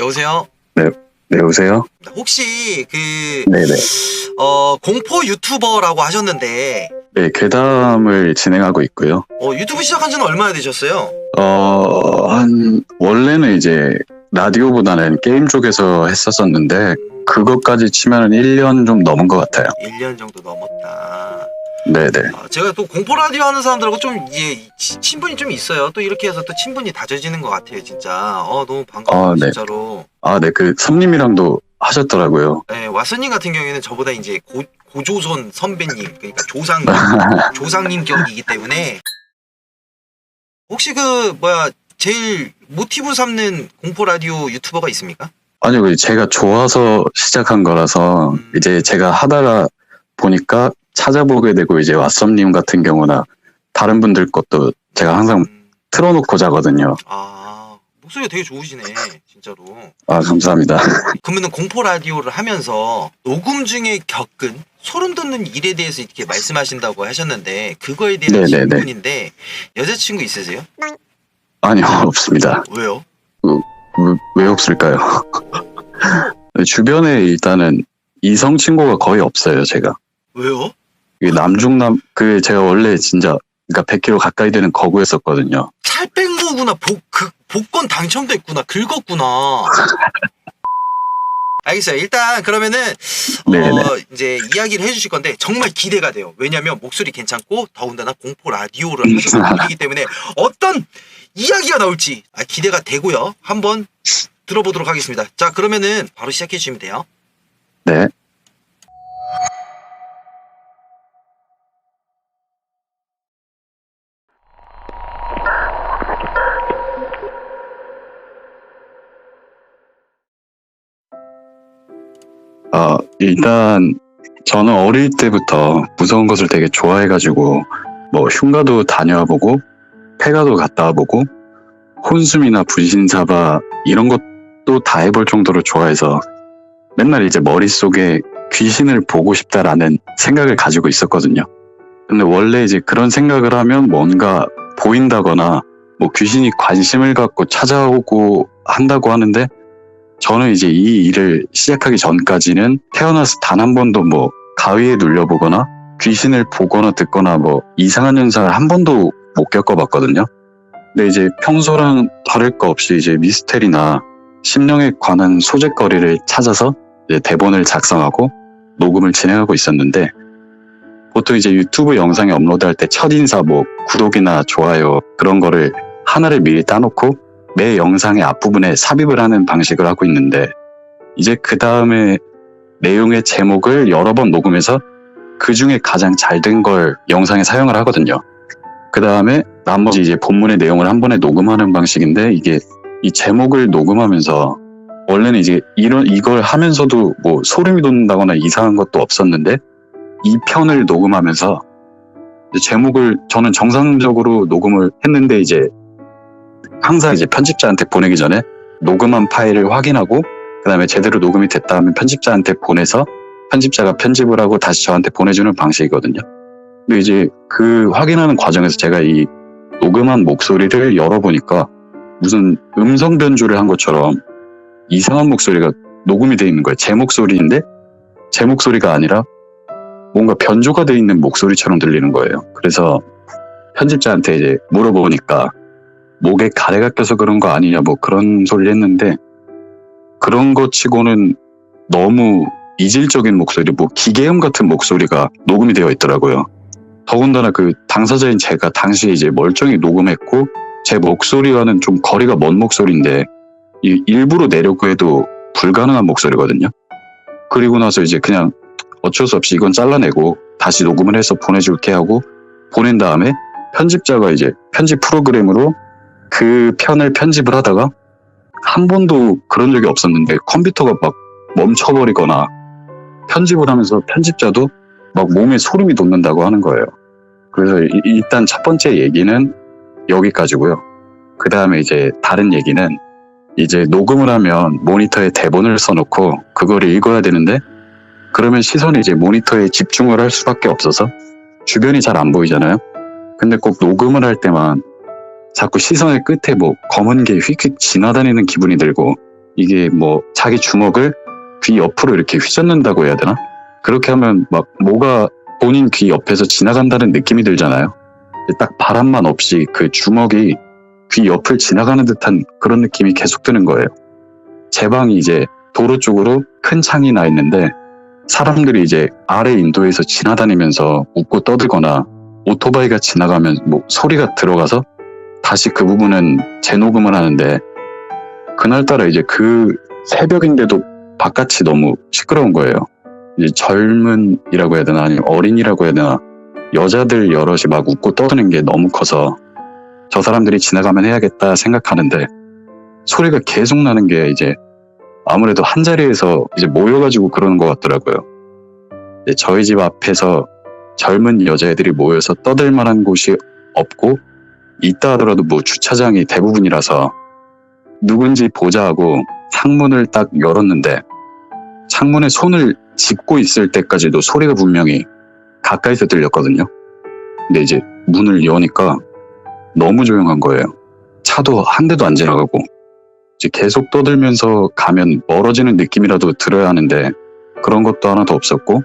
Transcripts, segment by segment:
여보세요? 네, 여보세요? 혹시 그, 네네. 어, 공포 유튜버라고 하셨는데, 네, 괴담을 진행하고 있고요. 어, 유튜브 시작한 지는 얼마나 되셨어요? 어, 한, 원래는 이제 라디오보다는 게임 쪽에서 했었었는데, 그것까지 치면은 1년 좀 넘은 것 같아요. 1년 정도 넘었다. 네네. 아, 제가 또 공포 라디오 하는 사람들하고 좀, 예, 치- 친분이 좀 있어요. 또 이렇게 해서 또 친분이 다져지는 것 같아요, 진짜. 어, 너무 반가워요, 아, 네. 진짜로. 아, 네, 그, 섬님이랑도 하셨더라고요. 네, 왓슨님 같은 경우에는 저보다 이제 고, 고조선 선배님, 그러니까 조상, 조상님 격이기 때문에. 혹시 그, 뭐야, 제일 모티브 삼는 공포 라디오 유튜버가 있습니까? 아니요, 그 제가 좋아서 시작한 거라서, 음. 이제 제가 하다가 보니까 찾아보게 되고, 이제 왓썸님 같은 경우나, 다른 분들 것도 제가 항상 음, 틀어놓고 자거든요. 아, 목소리가 되게 좋으시네, 진짜로. 아, 감사합니다. 그러면은 공포 라디오를 하면서 녹음 중에 겪은 소름 돋는 일에 대해서 이렇게 말씀하신다고 하셨는데 그거에 대한 네네네. 질문인데 여자친구 있으세요? 아니요, 없습니다. 왜요? 왜, 왜 없을까요? 주변에 일단은 이성 친구가 거의 없어요, 제가. 왜요? 이게 남중남, 그 제가 원래 진짜, 그러니까 100km 가까이 되는 거구였었거든요. 살 뺀 거구나. 복, 그, 복권 당첨됐구나. 긁었구나. 알겠어요. 일단 그러면은 네네. 어, 이제 이야기를 해주실 건데 정말 기대가 돼요. 왜냐하면 목소리 괜찮고 더군다나 공포 라디오를 하셔서 분이기 때문에 어떤 이야기가 나올지 아, 기대가 되고요. 한번 들어보도록 하겠습니다. 자 그러면은 바로 시작해 주시면 돼요. 네. 일단, 저는 어릴 때부터 무서운 것을 되게 좋아해가지고, 뭐, 흉가도 다녀와보고, 폐가도 갔다 와보고, 혼숨이나 분신사바, 이런 것도 다 해볼 정도로 좋아해서, 맨날 이제 머릿속에 귀신을 보고 싶다라는 생각을 가지고 있었거든요. 근데 원래 이제 그런 생각을 하면 뭔가 보인다거나 뭐 귀신이 관심을 갖고 찾아오고 한다고 하는데 저는 이제 이 일을 시작하기 전까지는 태어나서 단 한 번도 뭐 가위에 눌려보거나 귀신을 보거나 듣거나 뭐 이상한 현상을 한 번도 못 겪어봤거든요. 근데 이제 평소랑 다를 거 없이 이제 미스테리나 심령에 관한 소재거리를 찾아서 대본을 작성하고 녹음을 진행하고 있었는데 보통 이제 유튜브 영상에 업로드할 때 첫 인사 뭐 구독이나 좋아요 그런 거를 하나를 미리 따놓고 매 영상의 앞부분에 삽입을 하는 방식을 하고 있는데 이제 그 다음에 내용의 제목을 여러 번 녹음해서 그 중에 가장 잘 된 걸 영상에 사용을 하거든요. 그 다음에 나머지 이제 본문의 내용을 한 번에 녹음하는 방식인데 이게 이 제목을 녹음하면서 원래는 이제 이런 이걸 하면서도 뭐 소름이 돋는다거나 이상한 것도 없었는데 이 편을 녹음하면서 제목을 저는 정상적으로 녹음을 했는데 이제 항상 이제 편집자한테 보내기 전에 녹음한 파일을 확인하고 그다음에 제대로 녹음이 됐다 하면 편집자한테 보내서 편집자가 편집을 하고 다시 저한테 보내주는 방식이거든요. 근데 이제 그 확인하는 과정에서 제가 이 녹음한 목소리를 열어보니까 무슨 음성 변조를 한 것처럼 이상한 목소리가 녹음이 돼 있는 거예요. 제 목소리인데 제 목소리가 아니라 뭔가 변조가 돼 있는 목소리처럼 들리는 거예요. 그래서 편집자한테 이제 물어보니까 목에 가래가 껴서 그런 거 아니냐 뭐 그런 소리를 했는데 그런 거 치고는 너무 이질적인 목소리, 뭐 기계음 같은 목소리가 녹음이 되어 있더라고요. 더군다나 그 당사자인 제가 당시에 이제 멀쩡히 녹음했고 제 목소리와는 좀 거리가 먼 목소리인데 이 일부러 내려고 해도 불가능한 목소리거든요. 그리고 나서 이제 그냥 어쩔 수 없이 이건 잘라내고 다시 녹음을 해서 보내줄게 하고 보낸 다음에 편집자가 이제 편집 프로그램으로 그 편을 편집을 하다가 한 번도 그런 적이 없었는데 컴퓨터가 막 멈춰버리거나 편집을 하면서 편집자도 막 몸에 소름이 돋는다고 하는 거예요. 그래서 이- 일단 첫 번째 얘기는 여기까지고요. 그 다음에 이제 다른 얘기는 이제 녹음을 하면 모니터에 대본을 써놓고 그걸 읽어야 되는데 그러면 시선이 이제 모니터에 집중을 할 수밖에 없어서 주변이 잘 안 보이잖아요. 근데 꼭 녹음을 할 때만 자꾸 시선의 끝에 뭐 검은 게 휙휙 지나다니는 기분이 들고 이게 뭐 자기 주먹을 귀 옆으로 이렇게 휘젓는다고 해야 되나? 그렇게 하면 막 뭐가 본인 귀 옆에서 지나간다는 느낌이 들잖아요. 딱 바람만 없이 그 주먹이 귀 옆을 지나가는 듯한 그런 느낌이 계속 드는 거예요. 제 방이 이제 도로 쪽으로 큰 창이 나 있는데 사람들이 이제 아래 인도에서 지나다니면서 웃고 떠들거나 오토바이가 지나가면 뭐 소리가 들어가서 다시 그 부분은 재녹음을 하는데 그날따라 이제 그 새벽인데도 바깥이 너무 시끄러운 거예요. 이제 젊은이라고 해야 되나 아니면 어린이라고 해야 되나 여자들 여럿이 막 웃고 떠드는 게 너무 커서 저 사람들이 지나가면 해야겠다 생각하는데 소리가 계속 나는 게 이제 아무래도 한 자리에서 이제 모여가지고 그러는 것 같더라고요. 저희 집 앞에서 젊은 여자애들이 모여서 떠들 만한 곳이 없고 있다 하더라도 뭐 주차장이 대부분이라서 누군지 보자 하고 창문을 딱 열었는데 창문에 손을 짚고 있을 때까지도 소리가 분명히 가까이서 들렸거든요. 근데 이제 문을 여니까 너무 조용한 거예요. 차도 한 대도 안 지나가고 이제 계속 떠들면서 가면 멀어지는 느낌이라도 들어야 하는데 그런 것도 하나도 없었고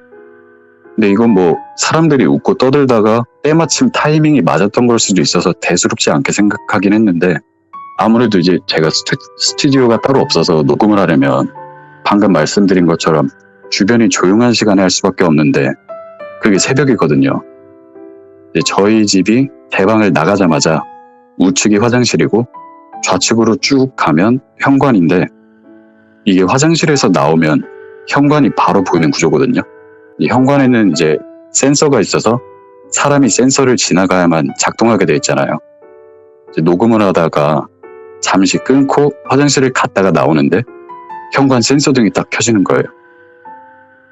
근데 이건 뭐 사람들이 웃고 떠들다가 때마침 타이밍이 맞았던 걸 수도 있어서 대수롭지 않게 생각하긴 했는데 아무래도 이제 제가 스튜, 스튜 디오가 따로 없어서 녹음을 하려면 방금 말씀드린 것처럼 주변이 조용한 시간에 할 수밖에 없는데 그게 새벽이거든요. 저희 집이 대방을 나가자마자 우측이 화장실이고 좌측으로 쭉 가면 현관인데 이게 화장실에서 나오면 현관이 바로 보이는 구조거든요. 이 현관에는 이제 센서가 있어서 사람이 센서를 지나가야만 작동하게 돼 있잖아요. 녹음을 하다가 잠시 끊고 화장실을 갔다가 나오는데 현관 센서 등이 딱 켜지는 거예요.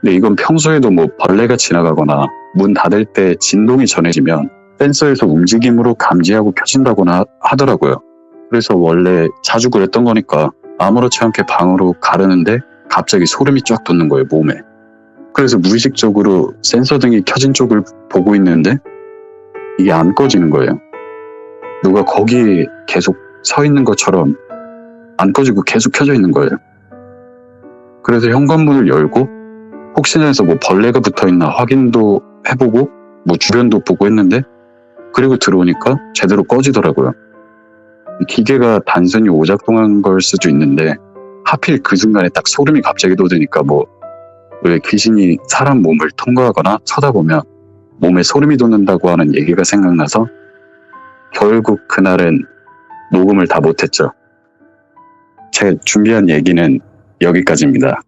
근데 이건 평소에도 뭐 벌레가 지나가거나 문 닫을 때 진동이 전해지면 센서에서 움직임으로 감지하고 켜진다거나 하- 하더라고요. 그래서 원래 자주 그랬던 거니까 아무렇지 않게 방으로 가려는데 갑자기 소름이 쫙 돋는 거예요, 몸에. 그래서 무의식적으로 센서 등이 켜진 쪽을 보고 있는데 이게 안 꺼지는 거예요. 누가 거기에 계속 서 있는 것처럼 안 꺼지고 계속 켜져 있는 거예요. 그래서 현관문을 열고 혹시나 해서 뭐 벌레가 붙어 있나 확인도 해보고 뭐 주변도 보고 했는데 그리고 들어오니까 제대로 꺼지더라고요. 기계가 단순히 오작동한 걸 수도 있는데 하필 그 순간에 딱 소름이 갑자기 돋으니까 뭐 왜 귀신이 사람 몸을 통과하거나 쳐다보면 몸에 소름이 돋는다고 하는 얘기가 생각나서 결국 그날은 녹음을 다 못했죠. 제 준비한 얘기는 여기까지입니다.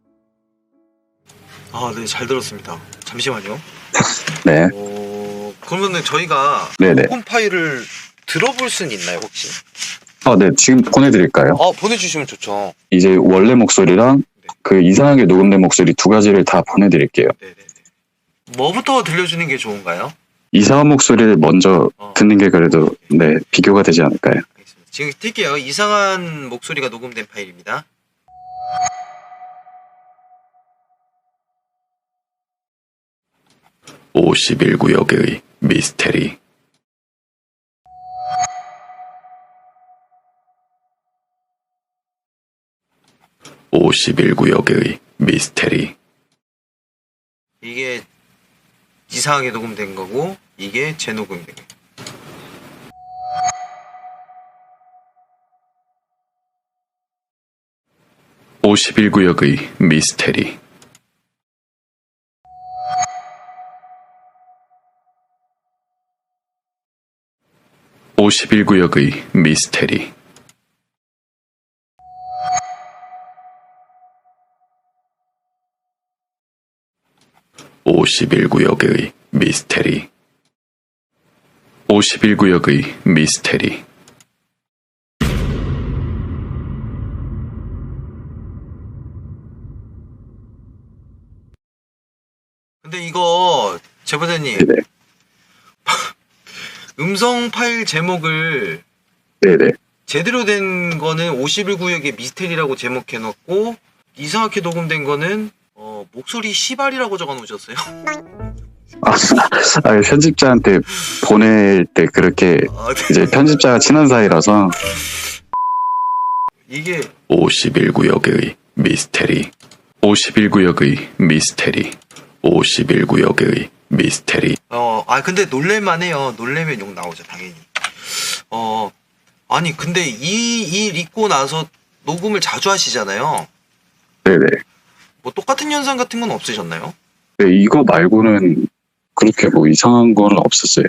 아, 네, 잘 들었습니다. 잠시만요. 네, 어, 그러면은 저희가 네네. 녹음 파일을 들어볼 수는 있나요, 혹시? 어, 네, 지금 보내드릴까요? 아, 보내주시면 좋죠. 이제 원래 목소리랑 그 이상하게 녹음된 목소리 두 가지를 다 보내드릴게요. 네네네. 뭐부터 들려주는 게 좋은가요? 이상한 목소리를 먼저 어, 듣는 게 그래도 네 비교가 되지 않을까요? 알겠습니다. 지금 뛸게요. 이상한 목소리가 녹음된 파일입니다. 오십일 구역의 미스테리 오십일 구역의 미스테리. 이게 이상하게 녹음된 거고 이게 재녹음된 거. 오십일 구역의 미스테리. 오십일 구역의 미스테리 오십일 구역의 미스테리 오십일 구역의 미스테리 근데 이거 제보자님 네네. 음성 파일 제목을 네네. 제대로 된 거는 51구역의 미스테리라고 제목해놓고 이상하게 녹음된 거는 어, 목소리 시발이라고 적어놓으셨어요. 아, 아, 편집자한테 보낼 때 그렇게 아, 네. 이제 편집자가 친한 사이라서 이게 51구역의 미스테리 51구역의 미스테리 51구역의 미스테리 어, 아, 근데 놀랄만해요. 놀래면 욕 나오죠, 당연히. 어, 아니, 근데 이, 일 있고 나서 녹음을 자주 하시잖아요. 네네. 뭐 똑같은 현상 같은 건 없으셨나요? 네, 이거 말고는 그렇게 뭐 이상한 건 없었어요.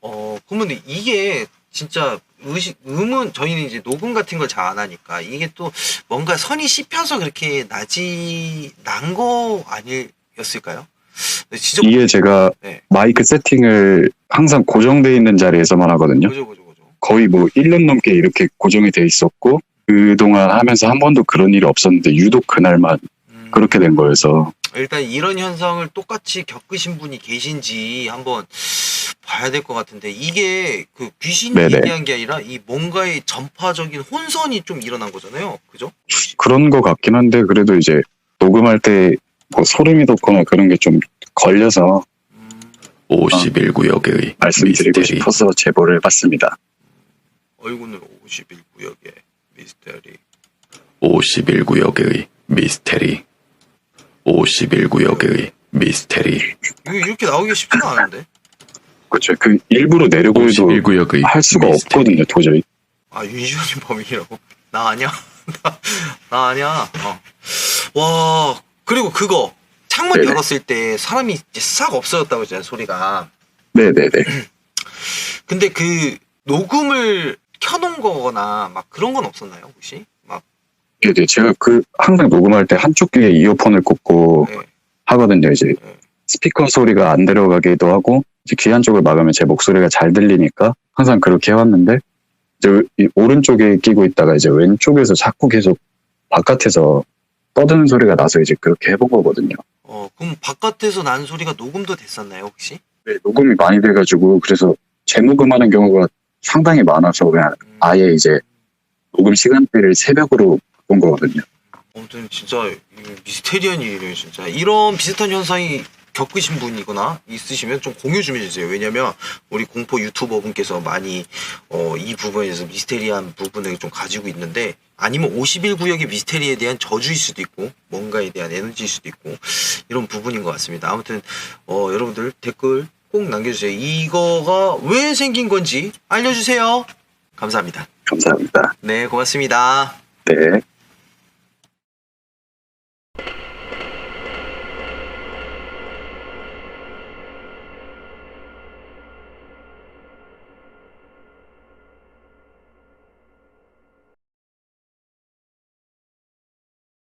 어, 그러면 이게 진짜 의식, 음은, 저희는 이제 녹음 같은 걸 잘 안 하니까 이게 또 뭔가 선이 씹혀서 그렇게 나지, 난거 아니었을까요? 진짜. 이게 제가 네. 마이크 세팅을 항상 고정돼 있는 자리에서만 하거든요. 그죠, 그죠, 그죠. 거의 뭐 1년 넘게 이렇게 고정이 돼 있었고 그동안 하면서 한 번도 그런 일이 없었는데 유독 그날만 음, 그렇게 된 거여서 일단 이런 현상을 똑같이 겪으신 분이 계신지 한번 봐야 될 것 같은데 이게 그 귀신이 네네. 얘기한 게 아니라 이 뭔가의 전파적인 혼선이 좀 일어난 거잖아요. 그죠? 그런 거 같긴 한데 그래도 이제 녹음할 때 뭐 소름이 돋거나 그런 게 좀 걸려서 음, 51구역의 말씀드리고 미스테리 싶어서 제보를 해봤습니다. 얼굴은 51구역의 미스테리. 51구역의 미스테리 51구역의 미스테리 이거 이렇게 나오기가 쉽지가 않은데. 그렇죠. 그 일부러 내려고 해도 51구역의 할 수가 미스테리. 없거든요, 도저히. 아 윤시원이 범인이라고? 나 아니야. 나, 나 아니야. 어. 와 그리고 그거 창문 네네. 열었을 때 사람이 이제 싹 없어졌다고 했잖아요 소리가. 네네네. 근데 그 녹음을 켜놓은 거거나 막 그런 건 없었나요 혹시? 막 네, 네. 제가 그 항상 녹음할 때 한쪽 귀에 이어폰을 꽂고 네. 하거든요. 이제 네. 스피커 소리가 안 들어가기도 하고 이제 귀 한쪽을 막으면 제 목소리가 잘 들리니까 항상 그렇게 해왔는데 이제 이 오른쪽에 끼고 있다가 이제 왼쪽에서 자꾸 계속 바깥에서 떠드는 소리가 나서 이제 그렇게 해본 거거든요. 어 그럼 바깥에서 난 소리가 녹음도 됐었나요 혹시? 네, 녹음이 많이 돼가지고 그래서 재녹음하는 경우가 상당히 많아서 그냥 음, 아예 이제 녹음 시간대를 새벽으로 바꾼 거거든요. 아무튼 진짜 미스테리한 일이네요 진짜. 이런 비슷한 현상이 겪으신 분이거나 있으시면 좀 공유 좀 해주세요. 왜냐면 우리 공포 유튜버 분께서 많이 어, 이 부분에서 미스테리한 부분을 좀 가지고 있는데 아니면 51 구역의 미스테리에 대한 저주일 수도 있고 뭔가에 대한 에너지일 수도 있고 이런 부분인 것 같습니다. 아무튼 어, 여러분들 댓글 꼭 남겨주세요. 이거가 왜 생긴 건지 알려주세요. 감사합니다. 감사합니다. 네 고맙습니다. 네.